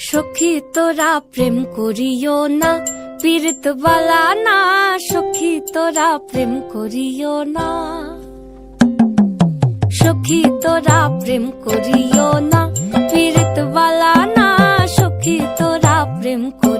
সখী তোরা প্রেম করিও না পীরত বালা না। সখী তোরা প্রেম করিও না। সখী তোরা প্রেম করিও না পীরত বালা না। সখী তোরা প্রেম করিও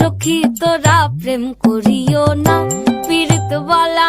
সখী তোরা প্রেম করিও না পীড়িত বলা